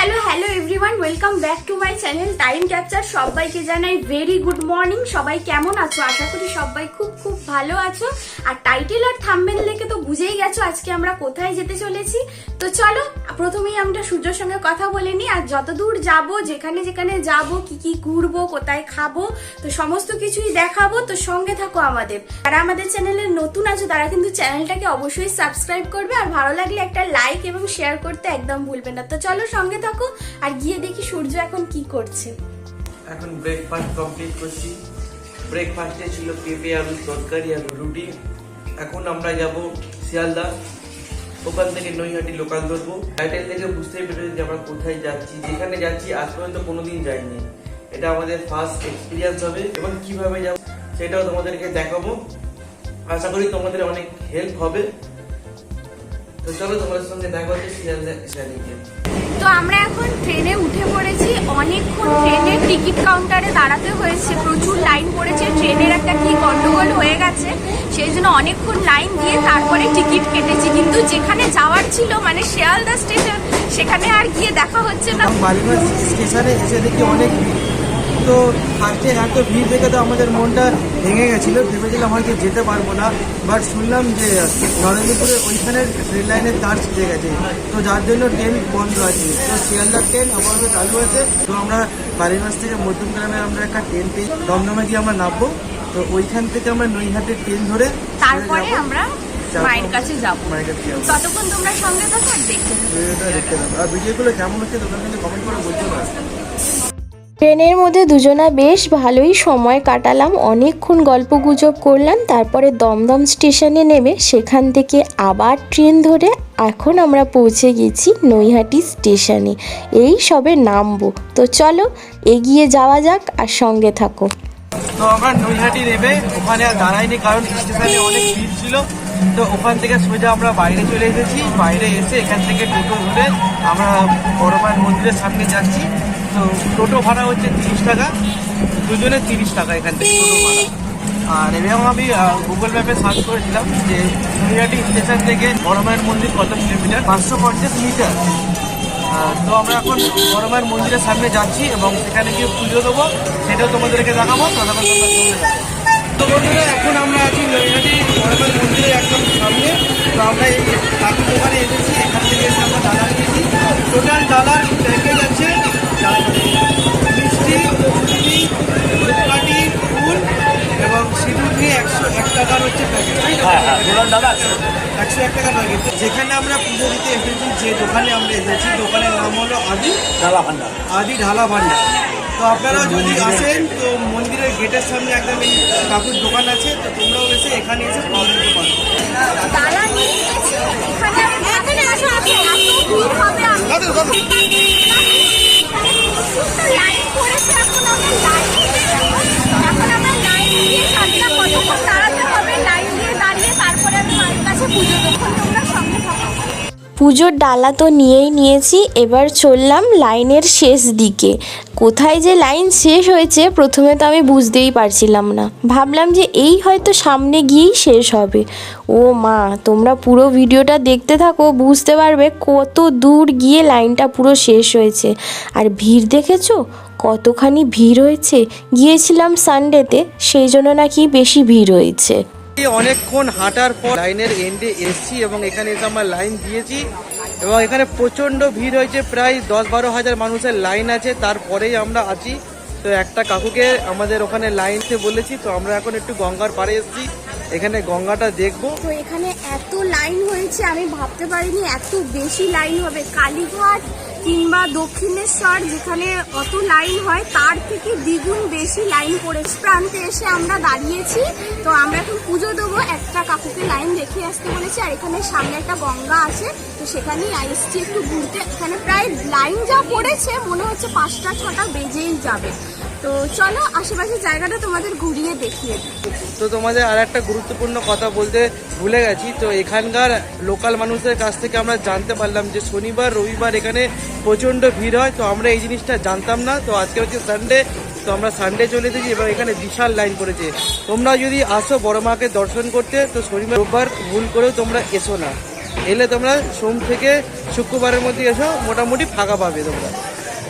Hello hello everyone welcome back to my channel time capture সবাইকে জানাই very good morning সবাই কেমন আছো? আশা করি সবাই খুব খুব ভালো আছো। আর টাইটেল আর থাম্বেল দেখে তো বুঝেই গেছো আজকে আমরা কোথায় যেতে চলেছি। তো চলো, প্রথমেই আমরা সূর্যর সঙ্গে কথা বলে নিই। আর যতদূর যাব, যেখানে যেখানে যাব, কি কি ঘুরবো, কোথায় খাব, তো সমস্ত কিছুই দেখাবো। তো সঙ্গে থাকো আমাদের। আর আমাদের চ্যানেলে নতুন আছো, তারা কিন্তু চ্যানেলটাকে অবশ্যই সাবস্ক্রাইব করবে। আর ভালো লাগলে একটা লাইক এবং শেয়ার করতে একদম ভুলবে না। তো চলো সঙ্গে আর গিয়ে দেখি সূর্য এখন কি করছে। এখন ব্রেকফাস্ট কমপ্লিট করছি। ব্রেকফাস্টে ছিল পেঁপে, আলু, তরকারি আর রুটি। এখন আমরা যাব শিয়ালদা। ওখান থেকে নৈহাটি লোকাল ধরবো টাইটেল থেকে বুঝতেই পেরেছি যে আমরা কোথায় যাচ্ছি। যেখানে যাচ্ছি, আজ পর্যন্ত কোনোদিন যাইনি। এটা আমাদের ফার্স্ট এক্সপিরিয়েন্স হবে এবং কীভাবে যাব সেটাও তোমাদেরকে দেখাবো। আশা করি তোমাদের অনেক হেল্প হবে। তো চলো তোমাদের সঙ্গে দেখা হচ্ছে শিয়ালদা স্ট্যান্ডিংয়ে তো আমরা এখন ট্রেনে উঠে পড়েছি। অনেকক্ষণ ট্রেনের টিকিট কাউন্টারে দাঁড়াতে হয়েছে। প্রচুর লাইন পড়েছে। ট্রেনের একটা কি গন্ডগোল হয়ে গেছে, সেই জন্য অনেকক্ষণ লাইন দিয়ে তারপরে টিকিট কেটেছি। কিন্তু যেখানে যাওয়ার ছিল মানে শিয়ালদা স্টেশন, সেখানে আর গিয়ে দেখা হচ্ছে না। স্টেশনে এসে দেখি অনেক তো ফার্স্টে এত ভিড় দেখে তো আমাদের মনটা ভেঙে গেছিল। ভেবেছিলাম হয়তো যেতে পারব না। বাট শুনলাম যে নরেন্দ্রপুরে ওইখানের রেল লাইনের তার ছিঁড়ে গেছে। তো যার জন্য ট্রেন বন্ধ আছে। তো শিয়ালদার ট্রেন আপাতত চালু আছে তো আমরা বালিগঞ্জ থেকে মধ্যমগ্রামে আমরা একটা ট্রেন পেয়ে দমদমে গিয়ে আমরা নামবো। তো ওইখান থেকে আমরা নৈহাটের ট্রেন ধরে তারপরে আমরা মায়ের কাছে যাব। ততক্ষণ তোমরা সঙ্গে থাকো আর দেখতে থাকো। আর ভিডিওগুলো কেমন হচ্ছে তোমরা কিন্তু কমেন্ট করে বলতে পারো। ট্রেনের মধ্যে দুজনা বেশ ভালোই সময় কাটালাম। অনেকক্ষণ গল্প গুজব করলাম, তারপরে দমদম স্টেশনে নেমে সেখান থেকে আবার ট্রেন ধরে এখন আমরা পৌঁছে গেছি নৈহাটি স্টেশনে। এই সবে নামবো। তো চলো, এগিয়ে যাওয়া যাক আর সঙ্গে থাকো। তো আমরা নৈহাটি নেবে ওখানে আর দাঁড়াইনি, কারণ স্টেশনে অনেক ভিড় ছিল। তো ওখান থেকে সোজা আমরা বাইরে চলে এসেছি। বাইরে এসে এখান থেকে টোটো ধরে আমরা বড় মায়ের মন্দিরের সামনে যাচ্ছি। তো টোটো ভাড়া হচ্ছে তিরিশ টাকা। দুজনে তিরিশ টাকা এখান থেকে টোটো ভাড়া। আর এবং আমি গুগল ম্যাপে সার্চ করেছিলাম যে নৈহাটি স্টেশন থেকে বড় মায়ের মন্দির কত কিলোমিটার? পাঁচশো পঞ্চাশ মিটার। তো আমরা এখন বড় মায়ের মন্দিরের সামনে যাচ্ছি এবং সেখানে গিয়ে পুজো দেবো। সেটাও তোমাদেরকে দেখাবো সঙ্গে তো বন্ধুরা, এখন আমরা আছি নৈহাটি বড় মায়ের মন্দিরের একদম সামনে। তো আমরা এই কাকুর দোকানে এসেছি। এখান থেকে আমরা প্যাকেজ একশো এক টাকা প্যাকেট যেখানে আমরা পুজো দিতে এসেছি যে দোকানে আমরা এসেছি দোকানের নাম হলো আদি ঢালা ভান্ডার। আদি ঢালা ভান্ডার। তো আপনারা যদি আসেন তো মন্দিরের গেটের সামনে একদম এই কাকুর দোকান আছে তো তোমরাও এসে এখানে এসে পুজো দিতে পারো নিয়ে গেছি এখানে এখানে আসো আসো এত ভিড় হবে আমি লাইন পড়েছে এখন আমরা লাইন এখন আমরা লাইন দিয়ে সাতটা কতক্ষণ দাঁড়াতে হবে লাইন দিয়ে দাঁড়িয়ে তারপরে আমি মায়ের কাছে পুজো তখন তোমরা সঙ্গে থাকো পুজোর ডালা তো নিয়েই নিয়েছি, এবার চললাম লাইনের শেষ দিকে। কোথায় যে লাইন শেষ হয়েছে প্রথমে তো আমি বুঝতেই পারছিলাম না। ভাবলাম যে এই হয়তো সামনে গিয়েই শেষ হবে। ও মা, তোমরা পুরো ভিডিওটা দেখতে থাকো, বুঝতে পারবে কত দূর গিয়ে লাইনটা পুরো শেষ হয়েছে। আর ভিড় দেখেছ? কতখানি ভিড় হয়েছে? গিয়েছিলাম সানডেতে সেই জন্য নাকি বেশি ভিড় হয়েছে। অনেকক্ষণ হাঁটার পর লাইনের এন্ডে এসছি এবং এখানে এসে আমরা লাইন দিয়েছি এবং এখানে প্রচণ্ড ভিড় হয়েছে, প্রায় দশ বারো হাজার মানুষের লাইন আছে, তারপরেই আমরা আছি। তো একটা কাকুকে আমাদের ওখানে লাইনতে বলেছি, তো আমরা এখন একটু গঙ্গার পাড়ে এসেছি, এখানে গঙ্গাটা দেখব। তো এখানে এত লাইন হয়েছে, আমি ভাবতে পারিনি এত বেশি লাইন হবে। কালীঘাট কিংবা দক্ষিণেশ্বর যেখানে অত লাইন হয়, তার থেকে দ্বিগুণ বেশি লাইন পড়েছে প্রান্তে এসে আমরা দাঁড়িয়েছি। তো আমরা এখন পুজো দেবো। একটা কাকুকে লাইন দেখে আসতে বলেছি। আর এখানে সামনে একটা গঙ্গা আছে। তো সেখানেই আসছি একটু ঘুরতে এখানে প্রায় লাইন যা পড়েছে, মনে হচ্ছে পাঁচটা ছটা বেজেই যাবে। তো চলো আশেপাশের জায়গাটা তোমাদের ঘুরিয়ে দেখিয়ে তো তোমাদের আর একটা গুরুত্বপূর্ণ কথা বলতে ভুলে গেছি, তো এখানকার লোকাল মানুষদের কাছ থেকে আমরা জানতে পারলাম যে শনিবার, রবিবার এখানে প্রচণ্ড ভিড় হয়, তো আমরা এই জিনিসটা জানতাম না, তো আজকে হচ্ছে সানডে তো আমরা সানডে চলে এসেছি এবং এখানে বিশাল লাইন পড়েছে। তোমরা যদি আসো বড় মাকে দর্শন করতে, তো শনিবার, রোববার ভুল করেও তোমরা এসো না। এলে তোমরা সোম থেকে শুক্রবারের মধ্যে এসো, মোটামুটি ফাঁকা পাবে তোমরা।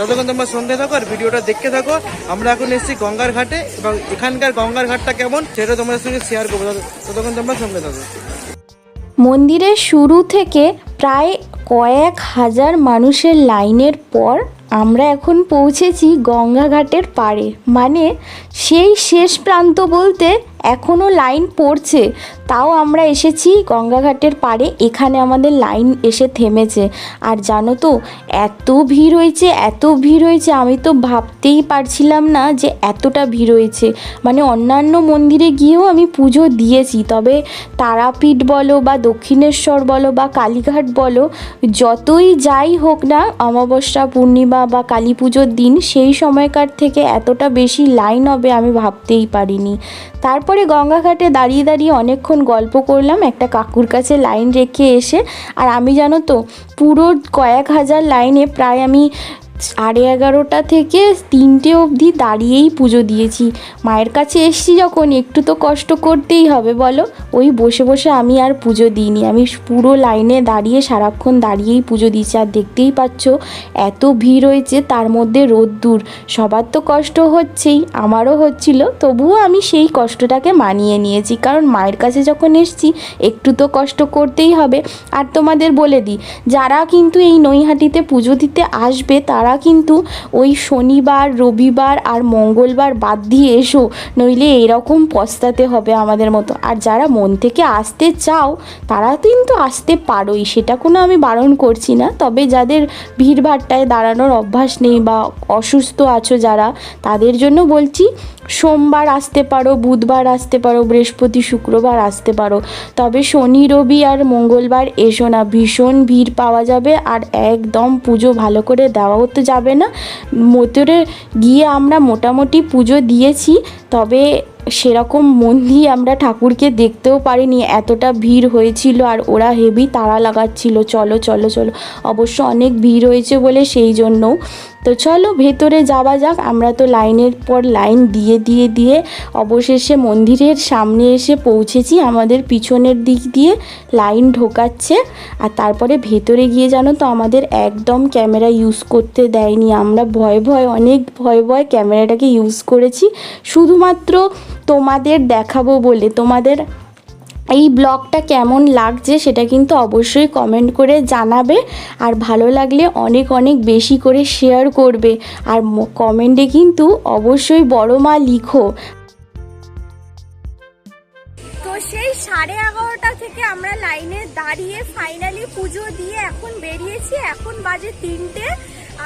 ততক্ষণ তোমরা সঙ্গে থাকো আর ভিডিওটা দেখতে থাকো। আমরা এখন এসেছি গঙ্গার ঘাটে এবং এখানকার গঙ্গার ঘাটটা কেমন সেটা তোমাদের সঙ্গে শেয়ার করব। ততক্ষণ তোমরা সঙ্গে থাকো। মন্দিরের শুরু থেকে প্রায় কয়েক হাজার মানুষের লাইনের পর আমরা এখন পৌঁছেছি গঙ্গাঘাটের পাড়ে। মানে সেই শেষ প্রান্ত বলতে এখনও লাইন পড়ছে। তাও আমরা এসেছি গঙ্গাঘাটের পাড়ে। এখানে আমাদের লাইন এসে থেমেছে। আর জানো তো, এত ভিড় হয়েছে, এত ভিড় হয়েছে, আমি তো ভাবতেই পারছিলাম না যে এতটা ভিড় হয়েছে। মানে অন্যান্য মন্দিরে গিয়েও আমি পুজো দিয়েছি। তবে তারাপীঠ বলো বা দক্ষিণেশ্বর বলো বা কালীঘাট বলো, যতই যাই হোক না, অমাবস্যা পূর্ণিমা বা কালী পুজোর দিন, সেই সময়কার থেকে এতটা বেশি লাইন হবে আমি ভাবতেই পারিনি। তারপরে গঙ্গাঘাটে দাঁড়িয়ে দাঁড়িয়ে অনেকক্ষণ গল্প করলাম, একটা কাকুর কাছে লাইন রেখে এসে। আর আমি জানো তো, পুরো কয়েক হাজার লাইনে প্রায় আমি সাড়ে এগারোটা থেকে তিনটে অবধি দাঁড়িয়েই পুজো দিয়েছি। মায়ের কাছে এসছি যখন, একটু তো কষ্ট করতেই হবে, বলো? ওই বসে বসে আমি আর পুজো দিইনি। আমি পুরো লাইনে দাঁড়িয়ে, সারাক্ষণ দাঁড়িয়েই পুজো দিয়েছি। আর দেখতেই পাচ্ছ, এত ভিড় হয়েছে, তার মধ্যে রোদ্দুর। সবার তো কষ্ট হচ্ছেই, আমারও হচ্ছিল। তবুও আমি সেই কষ্টটাকে মানিয়ে নিয়েছি। কারণ মায়ের কাছে যখন এসছি, একটু তো কষ্ট করতেই হবে। আর তোমাদের বলে দিই, যারা কিন্তু এই নৈহাটিতে পুজো দিতে আসবে, তারা কিন্তু ওই শনিবার, রবিবার আর মঙ্গলবার বাদ দিয়ে এসো, নইলে এরকম পস্তাতে হবে আমাদের মতো। আর যারা মন থেকে আসতে চাও, তারা কিন্তু আসতে পারোই, সেটা কোনো আমি বারণ করছি না। তবে যাদের ভিড়ভাট্টায় দাঁড়ানোর অভ্যাস নেই বা অসুস্থ আছো যারা, তাদের জন্য বলছি, সোমবার আসতে পারো, বুধবার আসতে পারো, বৃহস্পতি, শুক্রবার আসতে পারো। তবে শনি, রবি আর মঙ্গলবার এসো না, ভীষণ ভিড় পাওয়া যাবে। আর একদম পুজো ভালো করে দেওয়াও তো যাবে না। মোতরে গিয়ে আমরা মোটামুটি পুজো দিয়েছি, তবে সেরকম মন দিয়ে আমরা ঠাকুরকে দেখতেও পারিনি। এতটা ভিড় হয়েছিল আর ওরা হেভি তারা লাগাচ্ছিল। চলো চলো চলো। অবশ্য অনেক ভিড় হয়েছে বলে সেই জন্যও। তো চলো ভেতরে যাওয়া যাক। আমরা তো লাইনের পর লাইন দিয়ে দিয়ে দিয়ে অবশেষে মন্দিরের সামনে এসে পৌঁছেছি। আমাদের পিছনের দিক দিয়ে লাইন ঢোকাচ্ছে। আর তারপরে ভেতরে গিয়ে জানো তো, আমাদের একদম ক্যামেরা ইউজ করতে দেয়নি। আমরা ভয় ভয়, অনেক ভয় ভয় ক্যামেরাটাকে ইউজ করেছি। শুধুমাত্র তোমাদের দেখাবো বলে, তোমাদের এই ব্লগটা কেমন লাগছে সেটা কিন্তু অবশ্যই কমেন্ট করে জানাবে। আর ভালো লাগলে অনেক অনেক বেশি করে শেয়ার করবে। আর কমেন্টে কিন্তু অবশ্যই বড় মা লিখো। তো সেই সাড়ে এগারোটা থেকে আমরা লাইনে দাঁড়িয়ে ফাইনালি পুজো দিয়ে এখন বেরিয়েছি। এখন বাজে তিনটে।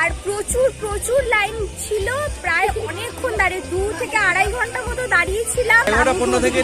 আর প্রচুর প্রচুর লাইন ছিল। প্রায় অনেকক্ষণ দাঁড়িয়ে দু থেকে আড়াই ঘণ্টা মতো দাঁড়িয়েছিলাম। এগারোটা পনেরো থেকে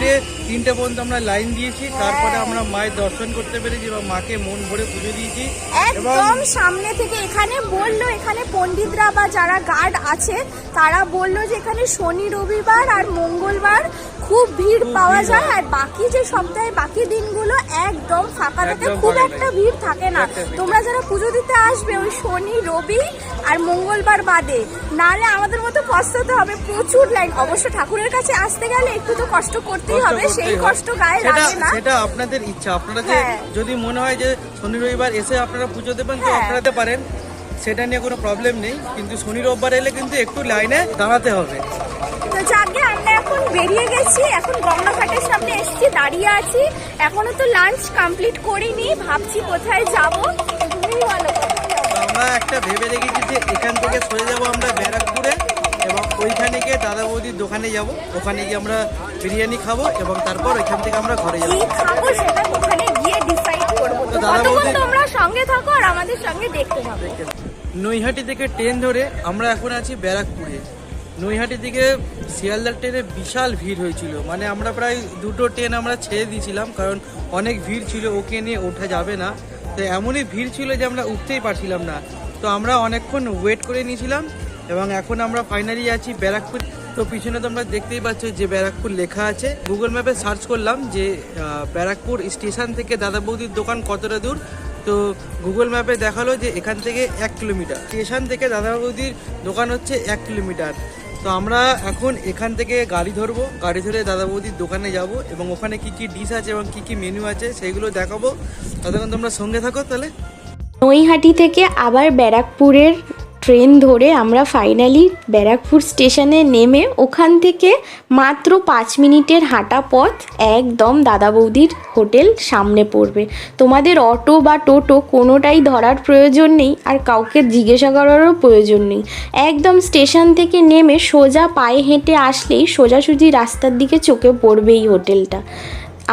তিনটে পর্যন্ত আমরা লাইন দিয়েছি। তারপরে আমরা মায়ের দর্শন করতে পেরেছি এবং মাকে মন ভরে পুজো দিয়েছি। একদম সামনে থেকে এখানে বলল এখানে পণ্ডিতরা বা যারা গার্ড আছে তারা বলল যে এখানে শনি রবিবার আর মঙ্গলবার খুব ভিড় পাওয়া যায় আর বাকি যে সপ্তাহে বাকি দিনগুলো একদম ফাঁকা থাকে খুব একটা ভিড় থাকে না। তোমরা যারা পুজো দিতে আসবে ওই শনি রবি আর মঙ্গলবার বাদে নাহলে আমাদের মতো পস্তাতে হবে প্রচুর লাইন অবশ্য ঠাকুরের কাছে আসতে গেলে একটু তো কষ্ট করতেই হবে সেই কষ্ট গায়ে লাগে না। সেটা আপনাদের ইচ্ছা। আপনারা হ্যাঁ। যদি মনে হয় যে শনি রবিবার এসে আপনারা পুজো দেবেন তো হ্যাঁ। আপনারা পারেন। সেটা নিয়ে কোনো প্রবলেম নেই। কিন্তু শনি রোববার এলে কিন্তু একটু লাইনে দাঁড়াতে হবে। তো যাকে আমরা এখন বেরিয়ে গেছি এখন গঙ্গাঘাটের সামনে এসেছি দাঁড়িয়ে আছি। এখনও তো লাঞ্চ কমপ্লিট করিনি ভাবছি কোথায় যাব। বলো আমরা একটা ভেবে রেখেছি যে এখান থেকে সরে যাব আমরা ব্যারাকপুরে এবং ওইখানে গিয়ে দাদা বৌদির দোকানে যাব। ওখানে গিয়ে আমরা বিরিয়ানি খাব এবং তারপর ওইখান থেকে আমরা ঘরে যাব। খাব সেটা ওখানে গিয়ে ডিসাইড করব। তো তো দাদা বৌদি- তোমরা সঙ্গে থাকো আর আমাদের সঙ্গে দেখতে থাকো নৈহাটি থেকে ট্রেন ধরে আমরা এখন আছি ব্যারাকপুরে। নৈহাটি থেকে শিয়ালদার ট্রেনে বিশাল ভিড় হয়েছিল। মানে আমরা প্রায় দুটো ট্রেন আমরা ছেড়ে দিয়েছিলাম, কারণ অনেক ভিড় ছিল, ওকে নিয়ে ওঠা যাবে না। তো এমনই ভিড় ছিল যে আমরা উঠতেই পারছিলাম না। তো আমরা অনেকক্ষণ ওয়েট করে নিয়েছিলাম এবং এখন আমরা ফাইনালি আছি ব্যারাকপুর। তো পিছনে তোমরা দেখতেই পাচ্ছ যে ব্যারাকপুর লেখা আছে। গুগল ম্যাপে সার্চ করলাম যে ব্যারাকপুর স্টেশন থেকে দাদা বৌদির দোকান কতটা দূর। তো গুগল ম্যাপে দেখাল যে এখান থেকে এক কিলোমিটার। স্টেশন থেকে দাদা বৌদির দোকান হচ্ছে এক কিলোমিটার। তো আমরা এখন এখান থেকে গাড়ি ধরবো, গাড়ি ধরে দাদা বৌদির দোকানে যাব এবং ওখানে কি কি ডিশ আছে এবং কি কি মেনু আছে সেইগুলো দেখাবো। ততক্ষণ তোমরা সঙ্গে থাকো তাহলে। নৈহাটি থেকে আবার ব্যারাকপুরের ট্রেন ধরে আমরা ফাইনালি ব্যারাকপুর স্টেশনে নেমে ওখান থেকে মাত্র পাঁচ মিনিটের হাঁটা পথ একদম দাদা বৌদির হোটেল সামনে পড়বে। তোমাদের অটো বা টোটো কোনোটাই ধরার প্রয়োজন নেই আর কাউকে জিজ্ঞাসা করারও প্রয়োজন নেই। একদম স্টেশন থেকে নেমে সোজা পায়ে হেঁটে আসলেই সোজাসুজি রাস্তার দিকে চোখে পড়বে এই হোটেলটা।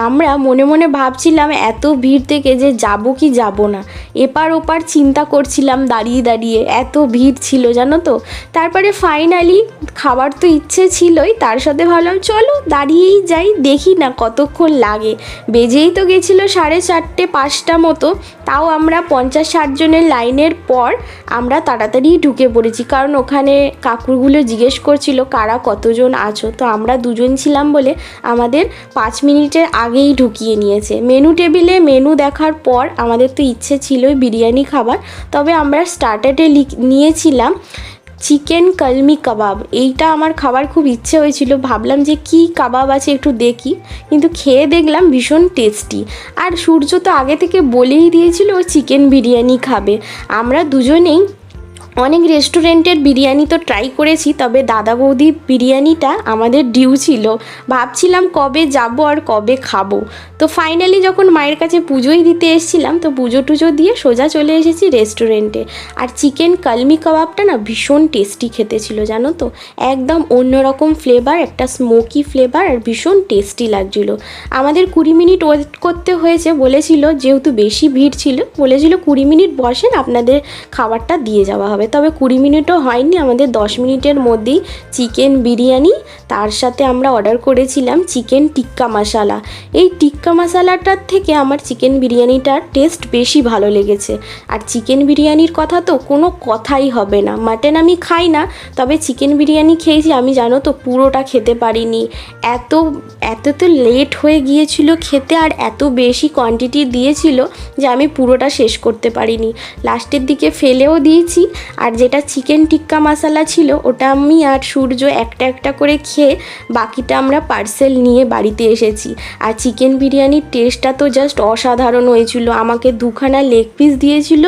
আমরা মনে মনে ভাবছিলাম, এত ভিড় থেকে যে যাব কি যাব না। এপার ওপার চিন্তা করছিলাম দাঁড়িয়ে দাঁড়িয়ে, এত ভিড় ছিল জানো তো? তারপরে ফাইনালি খাবার তো ইচ্ছে ছিলই, তার সাথে ভাবলাম, চলো দাঁড়িয়েই যাই, দেখি না কতক্ষণ লাগে। বেজেই তো গেছিল সাড়ে চারটে, পাঁচটা মতো, তাও আমরা পঞ্চাশ ষাট জনের লাইনের পর আমরা তাড়াতাড়ি ঢুকে পড়েছি। কারণ ওখানে কাকুরগুলো জিজ্ঞেস করছিল, কারা কতজন আছো? তো আমরা দুজন ছিলাম বলে আমাদের পাঁচ মিনিটের আগেই ঢুকিয়ে নিয়েছে। মেনু টেবিলে মেনু দেখার পর আমাদের তো ইচ্ছে ছিলই বিরিয়ানি খাবার। তবে আমরা স্টার্টারে নিয়েছিলাম চিকেন কলমি কাবাব। এইটা আমার খাবার খুব ইচ্ছে হয়েছিল। ভাবলাম যে কি কাবাব আছে একটু দেখি। কিন্তু খেয়ে দেখলাম ভীষণ টেস্টি। আর সূর্য তো আগে থেকে বলেই দিয়েছিল ও চিকেন বিরিয়ানি খাবে। আমরা দুজনেই অনেক রেস্টুরেন্টের বিরিয়ানি তো ট্রাই করেছি, তবে দাদা বৌদি বিরিয়ানিটা আমাদের ডিউ ছিল। ভাবছিলাম কবে যাব আর কবে খাব। তো ফাইনালি যখন মায়ের কাছে পুজোই দিতে এসেছিলাম, তো পুজো টুজো দিয়ে সোজা চলে এসেছি রেস্টুরেন্টে আর চিকেন কালমি কাবাবটা না ভীষণ টেস্টি খেতে ছিল, জানো তো? একদম অন্যরকম ফ্লেভার একটা স্মোকি ফ্লেভার আর ভীষণ টেস্টি লাগছিল। আমাদের কুড়ি মিনিট ওয়েট করতে হয়েছে, বলেছিল যেহেতু বেশি ভিড় ছিল, বলেছিল কুড়ি মিনিট বসেন, আপনাদের খাবারটা দিয়ে যাওয়া হবে। তবে কুড়ি মিনিটও হয়নি, আমাদের দশ মিনিটের মধ্যেই চিকেন বিরিয়ানি। তার সাথে আমরা অর্ডার করেছিলাম চিকেন টিক্কা মশালা। এই টিক্কা মশালাটার থেকে আমার চিকেন বিরিয়ানিটার টেস্ট বেশি ভালো লেগেছে। আর চিকেন বিরিয়ানির কথা তো কোনো কথাই হবে না। মাটন আমি খাই না, তবে চিকেন বিরিয়ানি খেয়েছি, আমি জানো তো পুরোটা খেতে পারিনি। এত এত তো লেট হয়ে গিয়েছিল খেতে, আর এত বেশি কোয়ান্টিটি দিয়েছিল যে আমি পুরোটা শেষ করতে পারিনি। লাস্টের দিকে ফেলেও দিয়েছি আর যেটা চিকেন টিক্কা মশালা ছিল, ওটা আমি আর সূর্য একটা একটা করে খেয়ে বাকিটা আমরা পার্সেল নিয়ে বাড়িতে এসেছি। আর চিকেন বিরিয়ানির টেস্টটা তো জাস্ট অসাধারণ হয়েছিল। আমাকে দুখানা লেগ পিস দিয়েছিল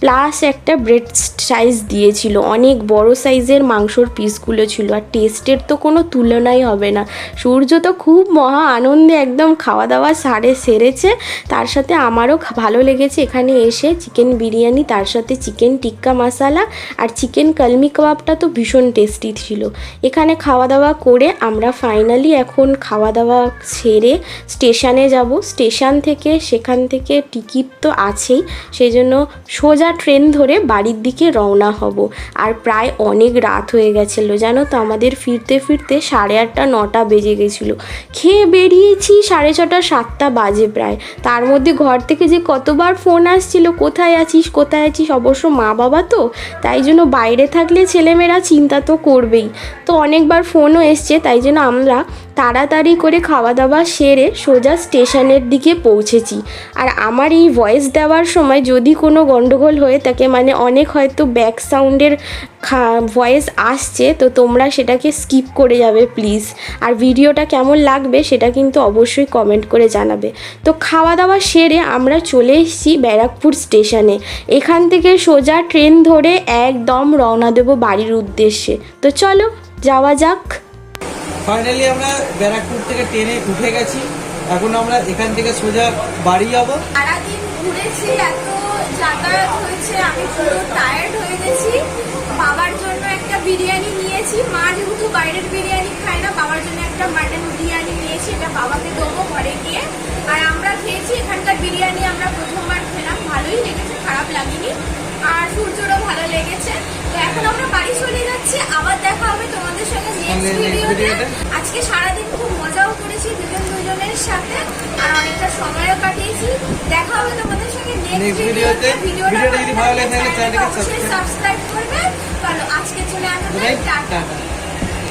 প্লাস একটা ব্রেড সাইজ দিয়েছিল। অনেক বড় সাইজের মাংসর পিসগুলো ছিল। আর টেস্টের তো কোনো তুলনাই হবে না। সূর্য তো খুব মহা আনন্দে একদম খাওয়া দাওয়া সারে সেরেছে। তার সাথে আমারও ভালো লেগেছে। এখানে এসে চিকেন বিরিয়ানি, তার সাথে চিকেন টিক্কা মশালা আর চিকেন কলমি কাবাবটা তো ভীষণ টেস্টি ছিল। এখানে খাওয়া দাওয়া করে আমরা ফাইনালি এখন খাওয়া দাওয়া সেরে স্টেশনে যাব। স্টেশন থেকে সেখান থেকে টিকিট তো আছেই সেই জন্য সোজা ট্রেন ধরে বাড়ির দিকে রওনা হব। আর প্রায় অনেক রাত হয়ে গেছিল, জানো তো? আমাদের ফিরতে ফিরতে সাড়ে আটটা, নটা বেজে গেছিল। খেয়ে বেরিয়েছি সাড়ে ছটা, সাতটা বাজে প্রায়। তার মধ্যে ঘর থেকে যে কতবার ফোন আসছিল, কোথায় আছিস কোথায় আছিস? অবশ্য মা বাবা তো তাই জন্য বাইরে থাকলে ছেলেমেয়েরা চিন্তা তো করবেই। তো অনেকবার ফোনও এসছে, তাই জন্য আমরা তাড়াতাড়ি করে খাওয়া দাওয়া সেরে সোজা স্টেশনের দিকে পৌঁছেছি। আর আমার এই ভয়েস দেওয়ার সময় যদি কোনো গন্ডগোল হয়ে থাকে মানে অনেক হয়তো ব্যাক সাউন্ডের ভয়েস আসছে, তো তোমরা সেটাকে স্কিপ করে যাবে প্লিজ আর ভিডিওটা কেমন লাগবে সেটা কিন্তু অবশ্যই কমেন্ট করে জানাবে। তো খাওয়া দাওয়া সেরে আমরা চলে এসেছি ব্যারাকপুর স্টেশনে। এখান থেকে সোজা ট্রেন ধরে একদম রওনা দেবো বাড়ির উদ্দেশ্যে। তো চলো, যাওয়া যাক। ফাইনালি আমরা ব্যারাকপুর থেকে ট্রেনে উঠে গেছি। এখন আমরা এখান থেকে সোজা বাড়ি যাব। ঘুরেছি, এত যাতায়াত হয়েছে, আমি টায়ার্ড হয়ে গেছি। বাবার জন্য একটা বিরিয়ানি নিয়েছি। মা যেহেতু বাইরের বিরিয়ানি খায় না, বাবার জন্য একটা বিরিয়ানি নিয়েছি, এটা দেবো ঘরে গিয়ে। আর আমরা খেয়েছি, এখানকার বিরিয়ানি আমরা প্রথমবার খেলাম, ভালোই লেগেছে, খারাপ লাগেনি। আর সূর্যরও ভালো লেগেছে। এখন আমরা বাড়ি চলে যাচ্ছি আবার দেখা হবে তোমাদের সঙ্গে নেক্সট ভিডিওতে। আজকে সারাদিন খুব মজাও করেছি দুজন দুজনের সাথে আর অনেকটা সময়ও কাটিয়েছি। দেখা হবে তোমাদের সঙ্গে নেক্সট ভিডিওতে। ভিডিওটা যদি ভালো লাগে তাহলে চ্যানেলটাকে সাবস্ক্রাইব করবে। ভালো আজকে চলে আসবে Good টাটা। টাটা।